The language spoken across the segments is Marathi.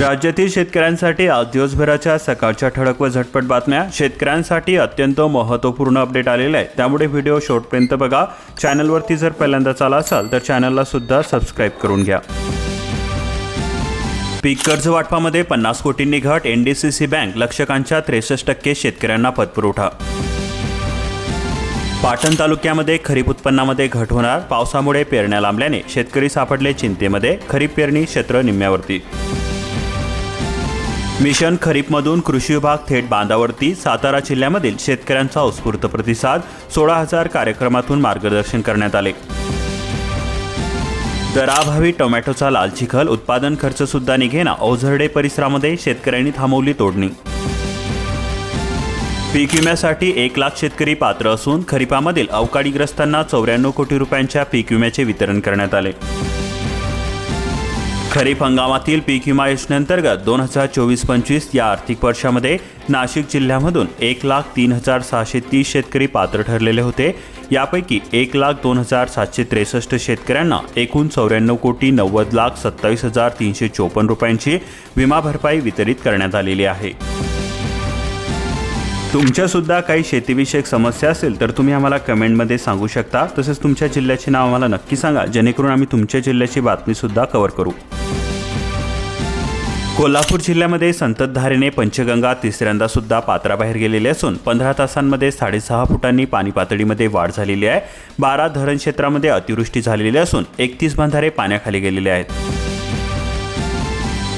राज्यातील शेतकऱ्यांसाठी आज दिवसभराच्या सकाळच्या ठळक व झटपट बातम्या शेतकऱ्यांसाठी अत्यंत महत्त्वपूर्ण अपडेट आलेले आहे. त्यामुळे व्हिडिओ शेवटपर्यंत बघा. चॅनलवरती जर पहिल्यांदाच आला असाल तर चॅनलला सुद्धा सबस्क्राईब करून घ्या. पीक कर्ज वाटपामध्ये पन्नास कोटींनी घट. एनडीसीसी बँक लक्षकांच्या त्रेसष्ट टक्के शेतकऱ्यांना पतपुरवठा. पाटण तालुक्यामध्ये खरीप उत्पन्नामध्ये घट होणार. पावसामुळे पेरण्या लांबल्याने शेतकरी सापडले चिंतेमध्ये. खरीप पेरणी क्षेत्र निम्म्यावरती. मिशन खरीपमधून कृषी विभाग थेट बांधावरती सातारा जिल्ह्यामधील शेतकऱ्यांचा उत्स्फूर्त प्रतिसाद सोळा हजार कार्यक्रमातून मार्गदर्शन करण्यात आले. दराभावी टोमॅटोचा लाल चिखल उत्पादन खर्च सुद्धा निघेना ओझरडे परिसरामध्ये शेतकऱ्यांनी थांबवली तोडणी. पीक विम्यासाठी एक लाख शेतकरी पात्र असून खरीपामधील अवकाळीग्रस्तांना चौऱ्याण्णव कोटी रुपयांच्या पीक विम्याचे वितरण करण्यात आले. खरीप हंगामातील पीक विमा योजनेअंतर्गत दोन हजार चोवीस पंचवीस या आर्थिक वर्षामध्ये नाशिक जिल्ह्यामधून एक लाख तीन हजार सहाशे तीस शेतकरी पात्र ठरलेले होते. यापैकी एक लाख दोन हजार सातशे त्रेसष्ट शेतकऱ्यांना एकूण चौऱ्याण्णव कोटी नव्वद लाख सत्तावीस हजार तीनशे चोपन्न रुपयांची विमा भरपाई वितरित करण्यात आलेली आहे. तुमच्यासुद्धा काही शेतीविषयक समस्या असेल तर तुम्ही आम्हाला कमेंटमध्ये सांगू शकता. तसेच तुमच्या जिल्ह्याचे नाव आम्हाला नक्की सांगा. जेणेकरून आम्ही तुमच्या जिल्ह्याची बातमीसुद्धा कव्हर करू. कोल्हापूर जिल्ह्यामध्ये संततधारेने पंचगंगा तिसऱ्यांदा सुद्धा पात्राबाहेर गेलेली असून पंधरा तासांमध्ये साडेसहा फुटांनी पाणी पातळीमध्ये वाढ झालेली आहे. बारा धरण क्षेत्रामध्ये अतिवृष्टी झालेली असून एकतीस बंधारे पाण्याखाली गेलेले आहेत.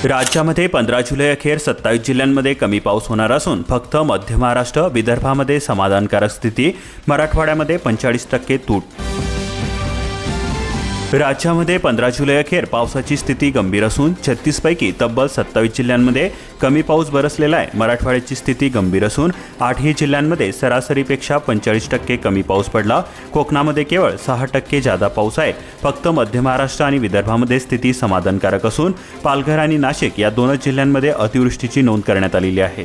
राज्यामध्ये पंधरा जुलै अखेर सत्तावीस जिल्ह्यांमध्ये कमी पाऊस होणार असून फक्त मध्य महाराष्ट्र विदर्भामध्ये समाधानकारक स्थिती मराठवाड्यामध्ये पंचेचाळीस टक्के तूट. राज्यामध्ये पंधरा जुलै अखेर पावसाची स्थिती गंभीर असून छत्तीसपैकी तब्बल सत्तावीस जिल्ह्यांमध्ये कमी पाऊस बरसलेला आहे. मराठवाड्याची स्थिती गंभीर असून आठही जिल्ह्यांमध्ये सरासरीपेक्षा पंचेचाळीस टक्के कमी पाऊस पडला. कोकणामध्ये केवळ सहा टक्के जादा पाऊस आहे. फक्त मध्य महाराष्ट्र आणि विदर्भामध्ये स्थिती समाधानकारक असून पालघर आणि नाशिक या दोनच जिल्ह्यांमध्ये अतिवृष्टीची नोंद करण्यात आलेली आहे.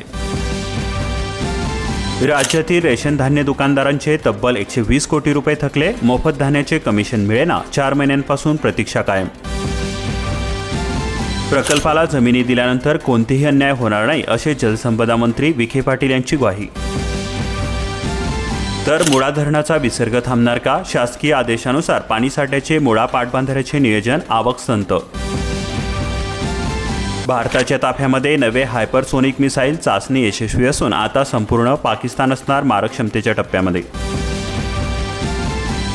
राज्यातील रेशन धान्य दुकानदारांचे तब्बल एकशे वीस कोटी रुपये थकले. मोफत धान्याचे कमिशन मिळेना चार महिन्यांपासून प्रतीक्षा कायम. प्रकल्पाला जमिनी दिल्यानंतर कोणतेही अन्याय होणार नाही असे जलसंपदा मंत्री विखे पाटील यांची ग्वाही. तर मुळा धरणाचा विसर्ग थांबणार का? शासकीय आदेशानुसार पाणीसाठ्याचे मुळा पाटबंधाऱ्याचे नियोजन आवक संत भारताच्या ताफ्यामध्ये नवे हायपरसोनिक मिसाईल चाचणी यशस्वी असून आता संपूर्ण पाकिस्तान असणार मारक क्षमतेच्या टप्प्यामध्ये.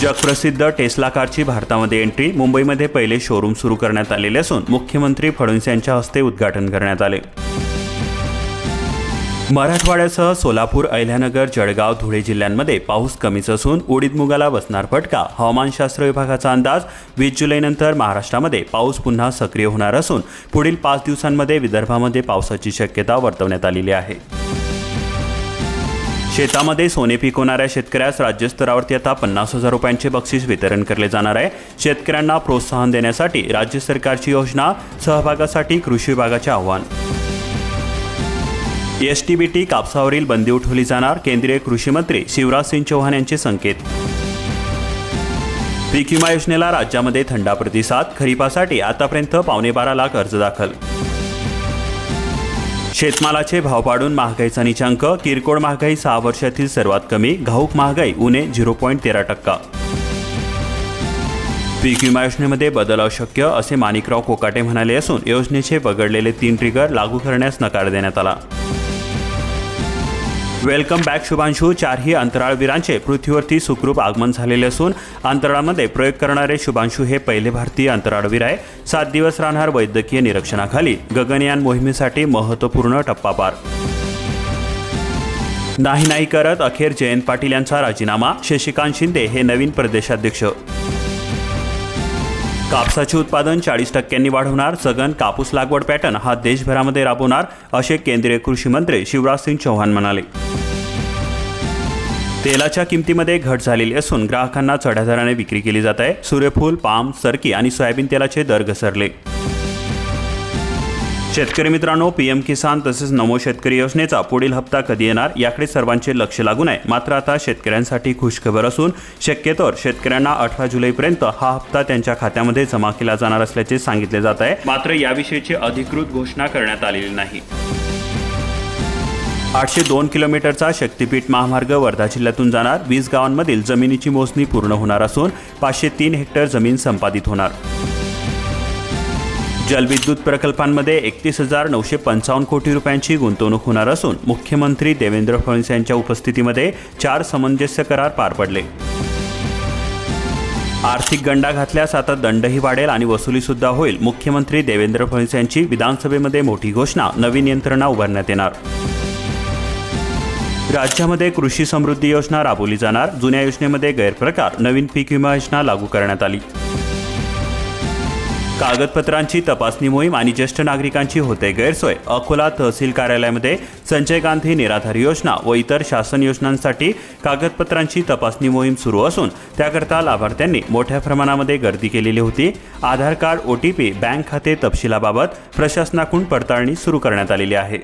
जगप्रसिद्ध टेस्ला कारची भारतामध्ये एंट्री मुंबईमध्ये पहिले शोरूम सुरू करण्यात आलेले असून मुख्यमंत्री फडणवीस यांच्या हस्ते उद्घाटन करण्यात आले. मराठवाड्यासह सोलापूर अहिल्यानगर जळगाव धुळे जिल्ह्यांमध्ये पाऊस कमीच असून उडीद मुगाला बसणार फटका. हवामानशास्त्र विभागाचा अंदाज वीस जुलैनंतर महाराष्ट्रामध्ये पाऊस पुन्हा सक्रिय होणार असून पुढील पाच दिवसांमध्ये विदर्भामध्ये पावसाची शक्यता वर्तवण्यात आलेली आहे. शेतामध्ये सोने पिकवणाऱ्या शेतकऱ्यास राज्यस्तरावरती आता पन्नास हजार रुपयांचे बक्षीस वितरण केले जाणार आहे. शेतकऱ्यांना प्रोत्साहन देण्यासाठी राज्य सरकारची योजना सहभागासाठी कृषी विभागाचे आव्हान. एस टी बी टी कापसावरील बंदी उठवली जाणार केंद्रीय कृषीमंत्री शिवराज सिंग चौहान यांचे संकेत. पीक विमा योजनेला राज्यामध्ये थंडा प्रतिसाद खरीपासाठी आतापर्यंत पावणे बारा लाख अर्ज दाखल. शेतमालाचे भाव पाडून महागाईचा निचांक किरकोळ महागाई सहा वर्षातील सर्वात कमी घाऊक महागाई उणे झिरो पॉईंट तेरा टक्का. पीक विमा योजनेमध्ये बदल अशक्य असे माणिकराव कोकाटे म्हणाले असून योजनेचे वगळलेले तीन ट्रिगर लागू करण्यास नकार देण्यात आला. Welcome back Shubhanshu. चारही अंतराळवीरांचे पृथ्वीवरती सुखरूप आगमन झालेले असून अंतराळामध्ये प्रयोग करणारे शुभांशू हे पहिले भारतीय अंतराळवीर आहे. सात दिवस राहणार वैद्यकीय निरीक्षणाखाली गगनयान मोहिमेसाठी महत्त्वपूर्ण टप्पा पार नाही नाही करत अखेर जयंत पाटील यांचा राजीनामा शशिकांत शिंदे हे नवीन प्रदेशाध्यक्ष. कापसाचे उत्पादन चाळीस टक्क्यांनी वाढवणार सघन कापूस लागवड पॅटर्न हा देशभरामध्ये राबवणार असे केंद्रीय कृषी मंत्री शिवराज सिंग चौहान म्हणाले. तेलाच्या किमतीमध्ये घट झालेली असून ग्राहकांना चढ्या दराने विक्री केली जात आहे. सूर्यफूल पाम सरकी आणि सोयाबीन तेलाचे दर घसरले. शेतकरी मित्रांनो पीएम किसान तसेच नमो शेतकरी योजनेचा पुढील हप्ता कधी येणार? याकडे सर्वांचे लक्ष लागून आहे मात्र आता शेतकऱ्यांसाठी खुशखबर असून शक्यतोवर शेतकऱ्यांना अठरा जुलैपर्यंत हा हप्ता त्यांच्या खात्यामध्ये जमा केला जाणार असल्याचे सांगितले जात आहे. मात्र याविषयीची अधिकृत घोषणा करण्यात आलेली नाही. आठशे दोन किलोमीटरचा शक्तीपीठ महामार्ग वर्धा जिल्ह्यातून जाणार. वीस गावांमधील जमिनीची मोजणी पूर्ण होणार असून पाचशे तीन हेक्टर जमीन संपादित होणार. जलविद्युत प्रकल्पांमध्ये एकतीस हजार नऊशे पंचावन्न कोटी रुपयांची गुंतवणूक होणार असून मुख्यमंत्री देवेंद्र फडणवीस यांच्या उपस्थितीमध्ये चार सामंजस्य करार पार पडले. आर्थिक गंडा घातल्यास आता दंडही वाढेल आणि वसुलीसुद्धा होईल मुख्यमंत्री देवेंद्र फडणवीस यांची विधानसभेमध्ये मोठी घोषणा नवीन यंत्रणा उभारण्यात येणार. राज्यामध्ये कृषी समृद्धी योजना राबवली जाणार. जुन्या योजनेमध्ये गैरप्रकार. नवीन पीक विमा योजना लागू करण्यात आली. कागदपत्रांची तपासणी मोहीम आणि ज्येष्ठ नागरिकांची होते गैरसोय. अकोला तहसील कार्यालयामध्ये संजय गांधी निराधार योजना व इतर शासन योजनांसाठी कागदपत्रांची तपासणी मोहीम सुरू असून त्याकरता लाभार्थ्यांनी मोठ्या प्रमाणामध्ये गर्दी केलेली होती. Aadhaar card O T P bank खाते तपशिलाबाबत प्रशासनाकडून पडताळणी सुरू करण्यात आलेली आहे.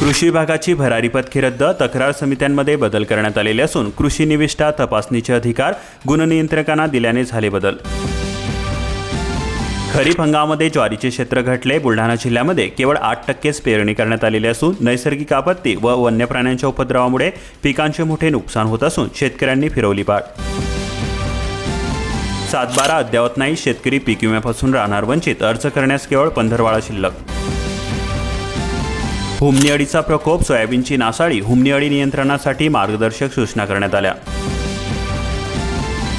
कृषी विभागाची भरारी पथके रद्द तक्रार समित्यांमध्ये बदल करण्यात आलेले असून कृषी निविष्ठा तपासणीचे अधिकार गुणनियंत्रकांना दिल्याने झाले बदल. खरीप हंगामामध्ये ज्वारीचे क्षेत्र घटले. बुलढाणा जिल्ह्यामध्ये केवळ आठ टक्केच पेरणी करण्यात आलेली असून नैसर्गिक आपत्ती व वन्य प्राण्यांच्या उपद्रवामुळे पिकांचे मोठे नुकसान होत असून शेतकऱ्यांनी फिरवली पाठ सातबारा अद्यावत नाही. शेतकरी पीक विम्यापासून राहणार वंचित. अर्ज करण्यास केवळ पंधरवाळा शिल्लक. हुमणी अळीचा प्रकोप सोयाबीनची नासाडी हुमणी अळी नियंत्रणासाठी मार्गदर्शक सूचना करण्यात आल्या.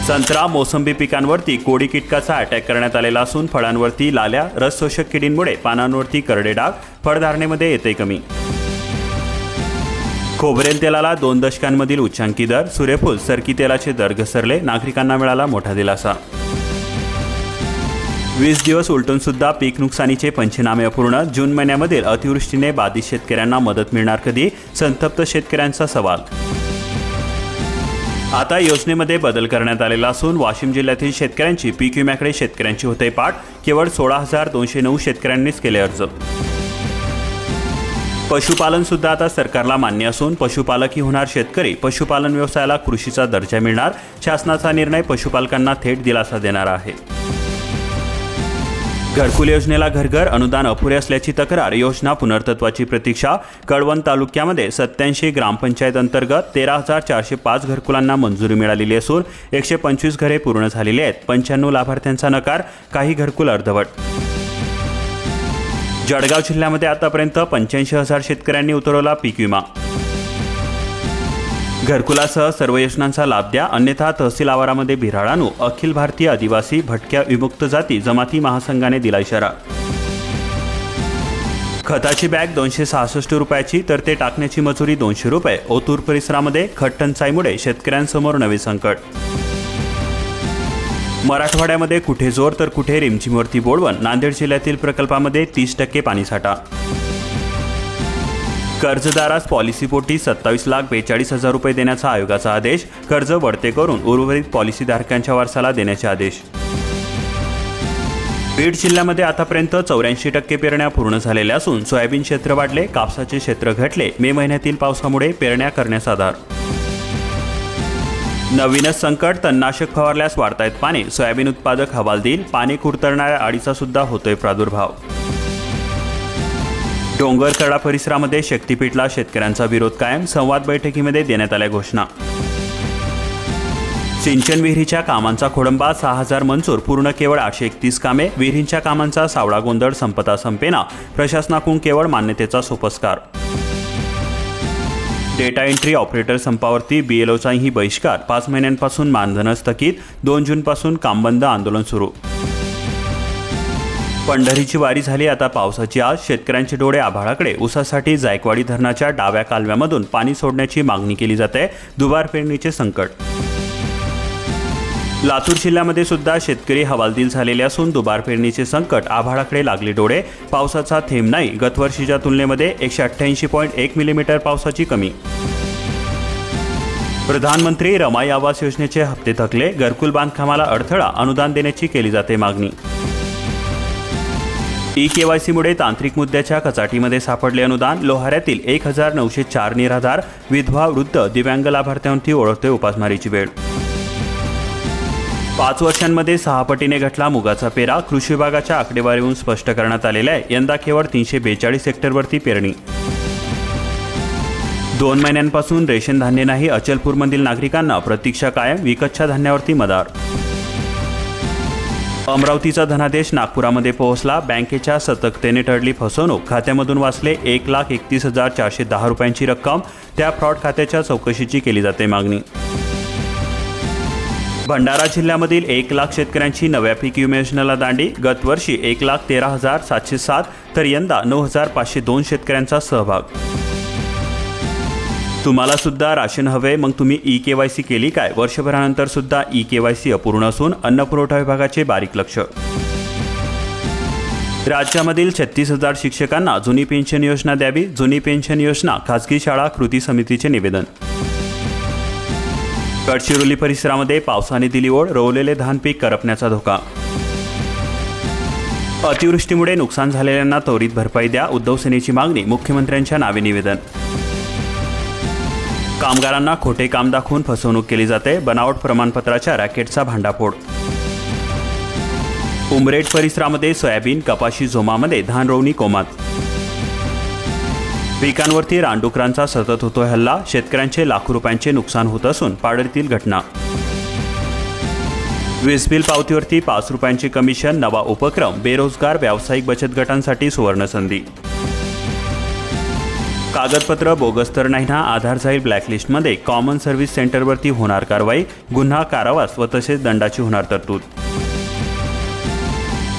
संत्रा मोसंबी पिकांवरती कोडी किटकाचा अटॅक करण्यात आलेला असून फळांवरती लाल्या रसशोषक किडींमुळे पानांवरती करडे डाग फळधारणेमध्ये येते कमी. खोबरेल तेलाला दोन दशकांमधील उच्चांकी दर सूर्यफूल सरकी तेलाचे दर घसरले नागरिकांना मिळाला मोठा दिलासा. वीस दिवस उलटून सुद्धा पीक नुकसानीचे पंचनामे अपूर्ण. जून महिन्यामधील अतिवृष्टीने बाधित शेतकऱ्यांना मदत मिळणार कधी? संतप्त शेतकऱ्यांचा सवाल. आता योजनेमध्ये बदल करण्यात आलेला असून वाशिम जिल्ह्यातील शेतकऱ्यांची पीक विम्याकडे शेतकऱ्यांची होते पाठ. केवळ सोळा हजार दोनशे नऊ शेतकऱ्यांनीच केले अर्ज. पशुपालन सुद्धा आता सरकारला मान्य असून पशुपालकही होणार शेतकरी. पशुपालन व्यवसायाला कृषीचा दर्जा मिळणार. शासनाचा निर्णय पशुपालकांना थेट दिलासा देणारा आहे. घरकुल योजनेला घरघर अनुदान अपुरे असल्याची तक्रार योजना पुनर्तत्वाची प्रतीक्षा कळवण तालुक्यामध्ये सत्याऐंशी ग्रामपंचायत अंतर्गत तेरा हजार चारशे पाच घरकुलांना मंजुरी मिळालेली असून एकशे पंचवीस घरे पूर्ण झालेली आहेत. पंच्याण्णव लाभार्थ्यांचा नकार काही घरकुल अर्धवट. जळगाव जिल्ह्यामध्ये आतापर्यंत पंच्याऐंशी हजार शेतकऱ्यांनी उतरवला पीक विमा. घरकुलासह सर्व योजनांचा लाभ द्या. अन्यथा तहसील आवारामध्ये बिऱ्हाड आणू अखिल भारतीय आदिवासी भटक्या विमुक्त जाती जमाती महासंघाने दिला इशारा खताची बॅग दोनशे सहासष्ट रुपयाची तर ते टाकण्याची मजुरी दोनशे रुपये. ओतूर परिसरामध्ये खट टंचाईमुळे शेतकऱ्यांसमोर नवे संकट. मराठवाड्यामध्ये कुठे जोर तर कुठे रिमझिमवरती बोडवण नांदेड जिल्ह्यातील प्रकल्पामध्ये तीस टक्के पाणीसाठा. कर्जदारास पॉलिसीपोटी सत्तावीस लाख बेचाळीस हजार रुपये देण्याचा आयोगाचा आदेश. कर्ज वडते करून उर्वरित पॉलिसीधारकांच्या वारसाला देण्याचे आदेश. बीड जिल्ह्यामध्ये आतापर्यंत चौऱ्याऐंशी टक्के पेरण्या पूर्ण झालेल्या असून सोयाबीन क्षेत्र वाढले कापसाचे क्षेत्र घटले. मे महिन्यातील पावसामुळे पेरण्या करण्यास आधार. नवीनच संकट तणनाशक फवारल्यास वाढतायत पाणी. सोयाबीन उत्पादक हवाल देईल पाणी कुरतरणाऱ्या अडीचा सुद्धा होतोय प्रादुर्भाव. डोंगरकडा परिसरामध्ये शक्तीपीठला शेतकऱ्यांचा विरोध कायम संवाद बैठकीमध्ये देण्यात आल्या घोषणा. सिंचन विहिरीच्या कामांचा खोडंबा सहा हजार मंजूर पूर्ण केवळ आठशे एकतीस कामे विहिरींच्या कामांचा सावळा गोंधळ संपता संपेना प्रशासनाकडून केवळ मान्यतेचा सोपस्कार. डेटा एंट्री ऑपरेटर संपावरती बीएलओचाही बहिष्कार पाच महिन्यांपासून मानधन स्थगित दोन जूनपासून कामबंद आंदोलन सुरू. पंढरीची वारी झाली आता पावसाची आज शेतकऱ्यांचे डोळे आभाळाकडे. उसासाठी जायकवाडी धरणाच्या डाव्या कालव्यामधून पाणी सोडण्याची मागणी केली जाते. दुबार पेरणीचे संकट. लातूर जिल्ह्यामध्ये सुद्धा शेतकरी हवालदिल झालेले असून दुबार पेरणीचे संकट आभाळाकडे लागले डोळे. पावसाचा थेंब नाही. गतवर्षीच्या तुलनेमध्ये एकशे अठ्ठ्याऐंशी पॉईंट एक मिलीमीटर पावसाची कमी. प्रधानमंत्री रमाई आवास योजनेचे हप्ते थकले. घरकुल बांधकामाला अडथळा. अनुदान देण्याची केली जाते मागणी. ई केवायसीमुळे तांत्रिक मुद्द्याच्या कचाटीमध्ये सापडले अनुदान लोहाऱ्यातील एक हजार नऊशे चार निराधार विधवा वृद्ध दिव्यांग लाभार्थ्यांची ओळखते उपासमारीची वेळ. पाच वर्षांमध्ये सहा पटीने घटला मुगाचा पेरा कृषी विभागाच्या आकडेवारीहून स्पष्ट करण्यात आलेला आहे. यंदा केवळ तीनशे बेचाळीस हेक्टरवरती पेरणी. दोन महिन्यांपासून रेशन धान्य नाही अचलपूरमधील नागरिकांना प्रतीक्षा कायम विकतच्या धान्यावरती मदार. अमरावतीचा धनादेश नागपुरामध्ये पोहोचला. बँकेच्या सतर्कतेने टळली फसवणूक. खात्यामधून वाचले एक लाख एकतीस हजार चारशे दहा रुपयांची रक्कम. त्या फ्रॉड खात्याच्या चौकशीची केली जाते मागणी. भंडारा जिल्ह्यामधील एक लाख शेतकऱ्यांची नव्या पीक विमा योजनेला दांडी. गतवर्षी एक लाख तेरा हजार सातशे सात तर यंदा नऊ हजार पाचशे दोन शेतकऱ्यांचा सहभाग. तुम्हाला सुद्धा राशन हवे मग तुम्ही ई के वाय सी केली काय? वर्षभरानंतर सुद्धा ई के वाय सी अपूर्ण असून अन्न पुरवठा विभागाचे बारीक लक्ष. राज्यामधील छत्तीस हजार शिक्षकांना जुनी पेन्शन योजना द्यावी जुनी पेन्शन योजना खासगी शाळा कृती समितीचे निवेदन. गडचिरोली परिसरामध्ये पावसाने दिली ओढ रोवलेले धान पीक करपण्याचा धोका. अतिवृष्टीमुळे नुकसान झालेल्यांना त्वरित भरपाई द्या उद्धव सेनेची मागणी मुख्यमंत्र्यांच्या नावे निवेदन. कामगारांना खोटे काम दाखवून फसवणूक केली जाते. बनावट प्रमाणपत्राच्या रॅकेटचा भांडाफोड. उमरेड परिसरामध्ये सोयाबीन कपाशी झोमामध्ये धान रोवणी कोमात पिकांवरती रानडुकरांचा सतत होतोय हल्ला. शेतकऱ्यांचे लाखो रुपयांचे नुकसान होत असून पाडळीतील घटना. वीज बिल पावतीवरती पाच रुपयांची कमिशन नवा उपक्रम बेरोजगार व्यावसायिक बचत गटांसाठी सुवर्णसंधी. कागदपत्र बोगस तर नाही ना आधार जाईल ब्लॅकलिस्टमध्ये कॉमन सर्व्हिस सेंटरवरती होणार कारवाई गुन्हा कारावास व तसेच दंडाची होणार तरतूद.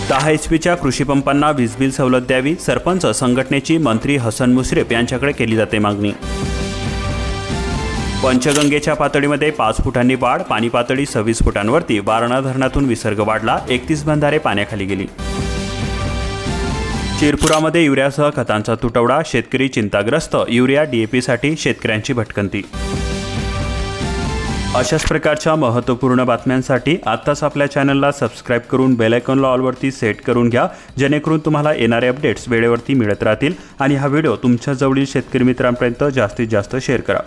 दहा एच पीच्या कृषीपंपांना वीज बिल सवलत द्यावी सरपंच संघटनेची मंत्री हसन मुश्रीफ यांच्याकडे केली जाते मागणी. पंचगंगेच्या पातळीमध्ये पाच फुटांनी वाढ पाणी पातळी सव्वीस फुटांवरती वारणा धरणातून विसर्ग वाढला एकतीस बंधारे पाण्याखाली गेली. शिरपुरामध्ये युरियासह खतांचा तुटवडा शेतकरी चिंताग्रस्त युरिया डीएपीसाठी शेतकऱ्यांची भटकंती. अशाच प्रकारच्या महत्त्वपूर्ण बातम्यांसाठी आत्ताच आपल्या चॅनलला सबस्क्राईब करून बेल लॉलवरती ऑलवरती सेट करून घ्या जेणेकरून तुम्हाला येणारे अपडेट्स वेळेवरती मिळत राहतील आणि हा व्हिडिओ तुमच्या जवळील शेतकरी मित्रांपर्यंत जास्तीत जास्त शेअर करा.